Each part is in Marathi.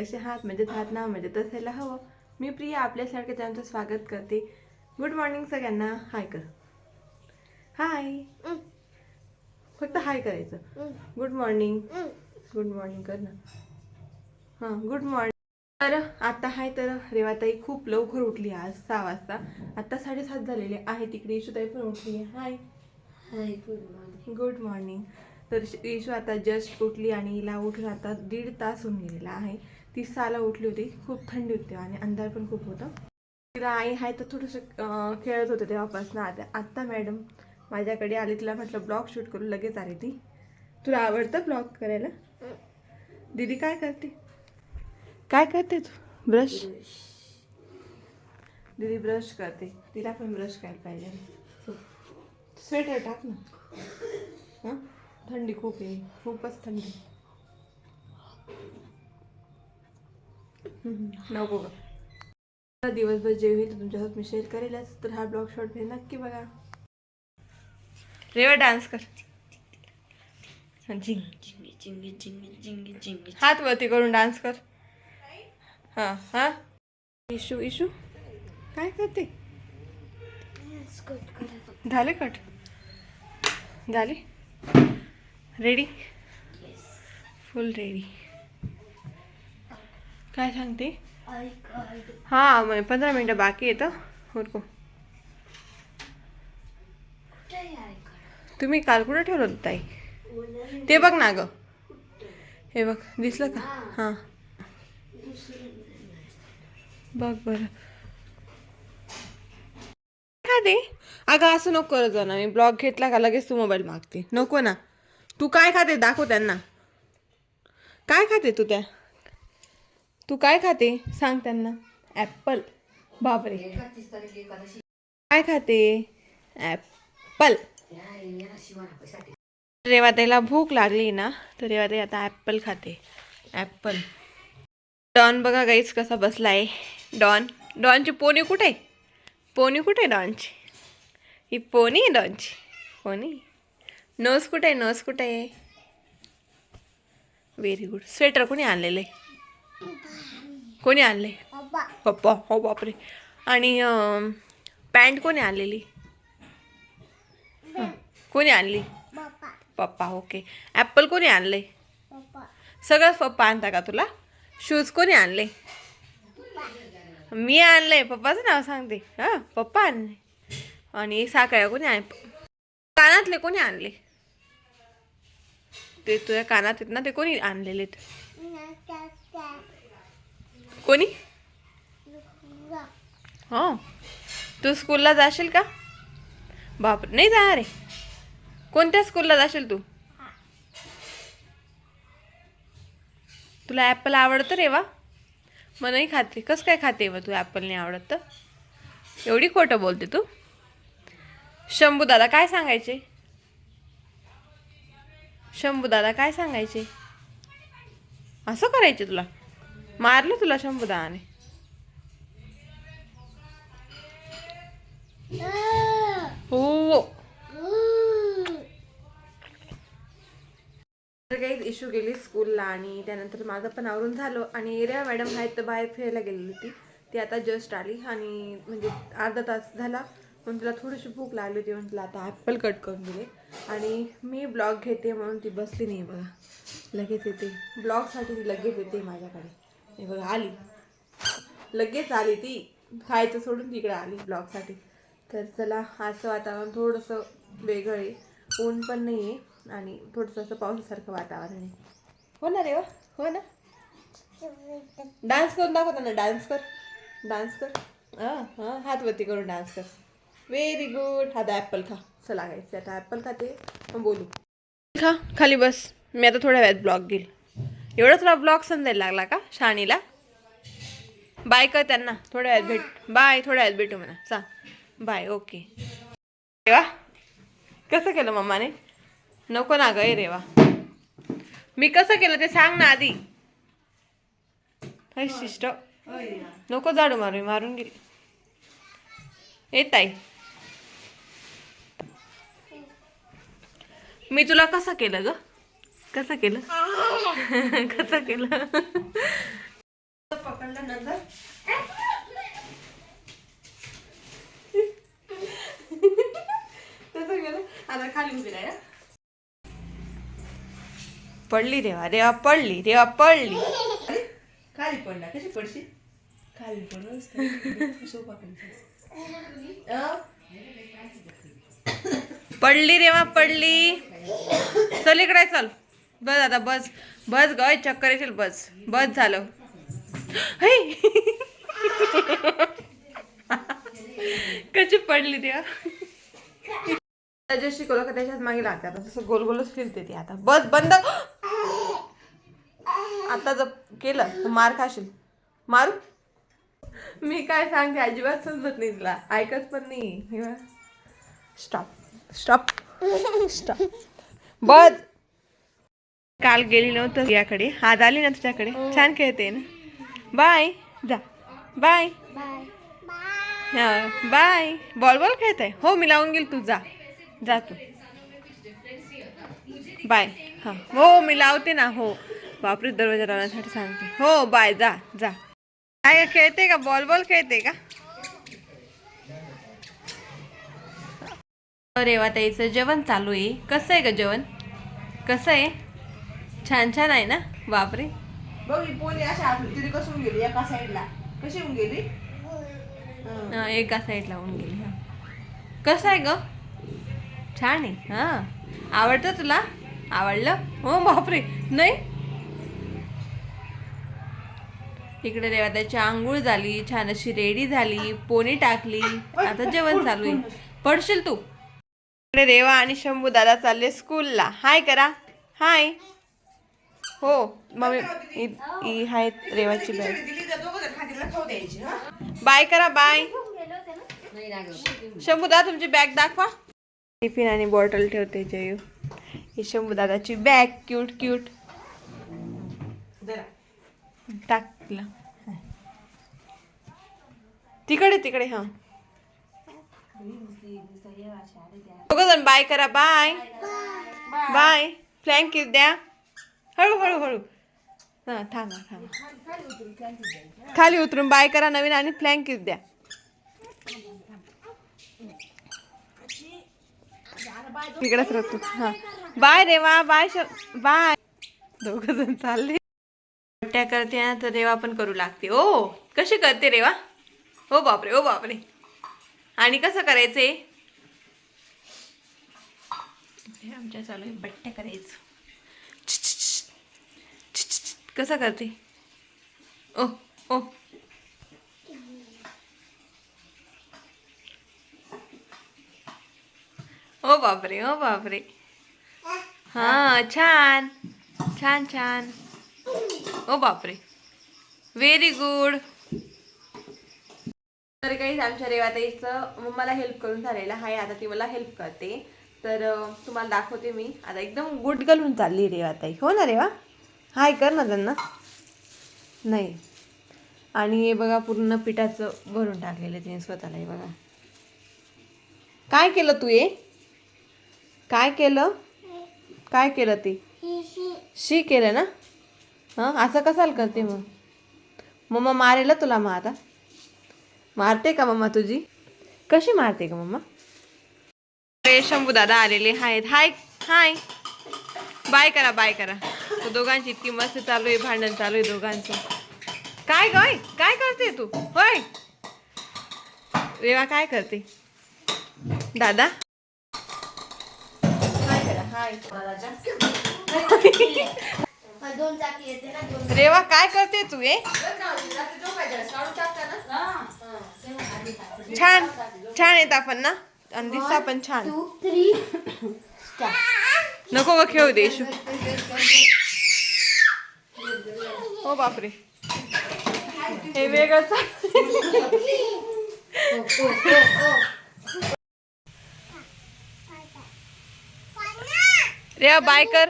कसे आहात? म्हणजे आहात ना? म्हणजे असायला हवं. मी प्रिया आपल्यासारखे त्यांचं स्वागत करते. गुड मॉर्निंग सगळ्यांना. हाय कर. हाय फक्त हाय करायचं. गुड मॉर्निंग गुड मॉर्निंग कर ना. हां गुड मॉर्निंग तर आता आहे तर रेवाताई खूप लवकर उठली आज सहा वाजता. आता साडेसात झालेले आहे. तिकडे यशोताई पण उठली hi hi good morning good morning तर श- येशू आता जस्ट उठली आणि हिला उठून आता दीड तास होऊन गेलेला आहे. ती सहाला उठली होती. खूप थंडी होती आणि अंधार पण खूप होतं. तिला आई आहे तर थोडंसं खेळत होतं तेव्हापासून आता आत्ता मॅडम माझ्याकडे आली. तिला म्हटलं ब्लॉग शूट करू. लगेच आली ती. तुला आवडतं ब्लॉग करायला? दीदी काय करते? काय करते तू? ब्रश. दीदी ब्रश करते. तिला पण ब्रश करायला पाहिजे. स्वेटर टाक ना. हं? थंडी खूप आहे. खूपच थंडी. नको ग. दिवसभर जे होईल तुमच्यासोबत मी शेअर करेलच तर हा ब्लॉग शॉर्ट हे नक्की बघा. रेवा डान्स कर. झिंग जिंगी जिंगी जिंगी जिंगी जिंगी. हात वरती करून डान्स कर. हां हां. इशू इशू. काय करते? झाले कट झाले? रेडी फुल रेडी काय सांगते? हां मग पंधरा मिनटं बाकी येतं हुरको तुम्ही काल कुठं ठेवलं होतं ताई? ते बघ ना गं. हे बघ दिसलं का? हां. बघ बरं. काय ते अगं असं नको करत जा ना. मी ब्लॉग घेतला का लगेच तू मोबाईल मागते. नको ना. तू काय खाते? दाखव त्यांना. काय खाते तू त्या? तू काय खाते? सांग त्यांना. ॲपल बापरे. काय खाते? ॲपल या रेवाताईला भूक लागली ना तर रेवाताई आता ॲपल खाते. ॲपल डॉन बघा गाईच कसा बसला आहे डॉन. डॉनची पोनी कुठे? आहे पोनी कुठे आहे डॉनची? ही पोनी आहे डॉनची. पोनी. नोस कुठे? आहे नोस कुठे? आहे व्हेरी गुड स्वेटर कोणी आणलेलं आहे? कोणी आणले? पप्पा. हो बापरे. आणि पॅन्ट कोणी आणलेली? कोणी आणली? पप्पा. ओके. ॲपल कोणी आणले? सगळंच पप्पा आणता का तुला? शूज कोणी आणले? मी आणले. पप्पाचं नाव सांगते. हां पप्पा आणले. आणि साखळ्या कोणी आण कानातले कोणी आणले? ते तुझ्या कानात आहेत ना ते कोणी आणलेले कोणी? हो. तू स्कूलला जाशील का? बाप नाही जाणार रे कोणत्या स्कूलला जाशील तू? तुला ॲपल आवडतं रे वा. मग नाही खाते कसं काय खाते मग तू ॲपल नाही आवडत तर? एवढी खोटं बोलते तू. शंभू दादा काय सांगायचे? शंभू दादा काय सांगायचे? असं करायचे तुला. मारलं तुला शंभुदाने. हो, हो. काही इशू गेली स्कूलला आणि त्यानंतर माझं पण आवरून झालं. आणि एरिया मॅडम आहेत तर बाहेर फिरायला गेलेली होती. ती आता जस्ट आली आणि म्हणजे अर्धा तास झाला. म्हणून तिला थोडीशी भूक लागली होती. म्हणून तिला आता ॲपल कट करून दिले. आणि मी ब्लॉग घेते म्हणून ती बसली नाही बघा. लगेच येते. ब्लॉगसाठी ती लगेच येते माझ्याकडे. हे बघा आली. लगेच आली ती. खायचं सोडून तिकडे आली ब्लॉगसाठी. तर चला आजचं वातावरण थोडंसं वेगळं आहे. ऊन पण नाही आहे आणि थोडंसं असं पावसासारखं वातावरण आहे. हो ना रे वा हो ना. डान्स करून दाखवता ना डान्स कर. डान्स कर. हां हां हातवरती करून डान्स कर. व्हेरी गुड आता ॲपल खा. चला घ्यायचं आता ॲपल खाते. मग बोलू. खा खाली बस. मी आता थोड्या वेळात ब्लॉग घेईल. एवढा तुला ब्लॉग समजायला लागला का शाणीला बाय कर त्यांना थोड्या वेळात भेट. बाय थोड्या वेळात भेटू म्हणा. चा बाय ओके रेवा कसं केलं मम्माने? नको ना ग रेवा. मी कसं केलं ते सांग ना आधी. शिष्ट. नको जाडू मारू मारून गेली. येत ताई. मी तुला कसं केलं गं? कसं केलं? कसं केलं? पडलं तसं आता खाली उभी राहा पडली देवा देवा पडली देवा पडली. खाली पडला कशी पडशी खाली पडलं सोपा पडली रेवा पडली. चल इकडे चल. बस आता बस बस ग चक्कर येशील बस. बस झालं. है. कशी पडली तेव्हा जे शिकवलं का त्याच्यात मागे लागते. आता तसं गोल गोलच फिरते ती आता. बस बंद. आता जर केलं. तर मार खाशील. मारू. मी काय सांगते? अजिबात समजत नाही तिला. ऐकत पण नाही. स्टॉप स्टॉप स्टॉप बस. काल गेली नव्हतं याकडे आज आली ना तुझ्याकडे. छान खेळते ना. बाय. जा. बाय. हा बाय. बॉल बॉल खेळत आहे हो मी लावून गेल तू. जा. जा तू. बाय. हां. हो मी लावते ना. हो. बापरे दरवाजा लावण्यासाठी सांगते. हो बाय. जा जा. काय खेळते का? बॉल बॉल खेळते का? रेवाताईचं जेवण चालू आहे. कसं आहे ग जेवण? कसं आहे? छान छान आहे ना? बापरे. बघ ही पोळी अशी आपली तिथे कसून गेली? एका साईडला कशी होऊन गेली? हा, एका साईडला होऊन गेली हा. कसं आहे ग? छान आहे हां. आवडतं तुला? आवडलं? हो बापरे. नाही? इकडे रेवाताची आंघोळ झाली छान अशी रेडी झाली पोनी टाकली. आता जेवण चालू आहे. पडशील तू. इकडे रेवा आणि शंभू दादा चालले स्कूलला हाय करा. हाय हो मम्मी इ- इ हाय रेवाची बॅग. हा? बाय करा बाय. शंभूदा तुमची बॅग दाखवा. टिफिन आणि बॉटल ठेवते जयू. ही शंभू दादाची बॅग क्यूट क्यूट. जरा. टाक तिला. तिकडे तिकडे हा. दोघं जण बाय करा बाय. बाय. फ्लँक किस द्या. हळूहळू हळू हां थांबा थांबा. खाली उतरून बाय करा नवीन आणि फ्लँक द्या. तिकडेच राहतो हा. बाय रेवा बाय श बाय. दोघं जण चालले. पट्ट्या करते ना तर रेवा पण करू लागते. ओ कशी करते रेवा? हो बापरे ओ बापरे. आणि कसं करायचं हे आमच्या चालू आहे बट्ट्या करायचं. कसं करते? ओ ओ. ओ बापरे ओ बापरे. हा छान. छान छान. ओ बापरे. व्हेरी गुड तर काही आमच्या रेवाताईचं मला हेल्प करून झालेलं आहे. आता ती मला हेल्प करते. तर तुम्हाला दाखवते मी. आता एकदम गुड होऊन चालली रेवाताई. हो ना रेवा? हाय कर ना त्यांना. नाही. आणि हे बघा पूर्ण पिठाचं भरून टाकलेलं आहे तिने स्वतःला हे बघा. काय केलं तू हे? काय केलं? काय केलं ते? शी केलं ना? हां असं कसाल करते मग? मम्मा मारेल तुला मग आता. मारते का मम्मा तुझी? कशी मारते का मम्मा? शंभू दादा आलेले आहेत. हाय हाय. बाय करा बाय करा. दोघांची इतकी मस्त चालू आहे भांडण चालू आहे दोघांचं. काय गाय काय करते तू? होय रेवा काय करते? दादा? रेवा काय करते तू हे छान छान येत आपण ना? आणि दिसता पण छान. नको ग खेळू दे इशू हो बापरे. हे वेगळंच रे बाय कर.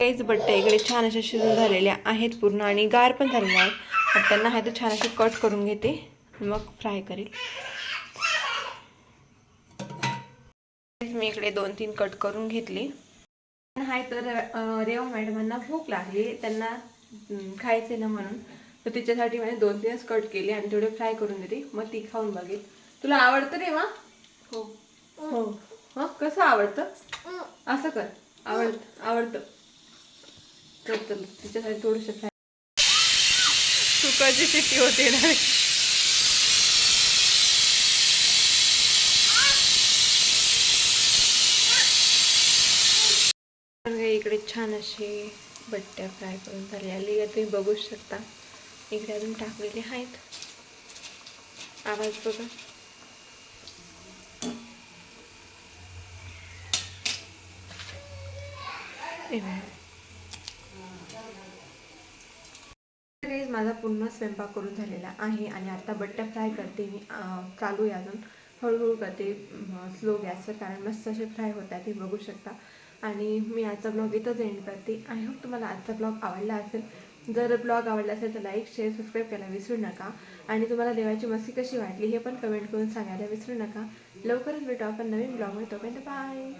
काहीच बट्ट्या इकडे छान अशा शिजून झालेल्या आहेत पूर्ण आणि गार पण झालेल्या आहेत. आता त्यांना आहे तर छान असे कट करून घेते. मग फ्राय करेल. मी इकडे दोन तीन कट करून घेतली. हाय तर रेवा मॅडमांना भूक लागली. त्यांना खायचे ना म्हणून. तर तिच्यासाठी मी दोन तीनच कट केले आणि थोडे फ्राय करून दिली. मग ती खाऊन बघेल. तुला आवडतं रेवा? हो. हो. हं? कसं आवडतं? असं कर. आवडत आवडतं. तर तिच्यासाठी थोडंसं फ्राय. सुकाची शिट्टी होते ना तर हे इकडे छान असे बट्ट्या फ्राय करून झालेली आहे. तुम्ही बघू शकता. इकडे अजून टाकलेले आहेत. आवाज बघा. माझा पूर्ण स्वयंपाक करून झालेला आहे आणि आता बट्ट्या फ्राय करते मी. चालू आहे अजून. हळूहळू करते. स्लो गॅसवर कारण मस्त असे फ्राय होतात. हे बघू शकता. आणि मी आजचा ब्लॉग इथंच एंड करते. आय होप तुम्हाला आजचा ब्लॉग आवडला असेल. जर ब्लॉग आवडला असेल तर लाईक शेअर सबस्क्राईब करायला विसरू नका. आणि तुम्हाला देवाची मस्ती कशी वाटली हे पण कमेंट करून सांगायला विसरू नका. लवकरच भेटू आपण नवीन ब्लॉगमध्ये तोपर्यंत बाय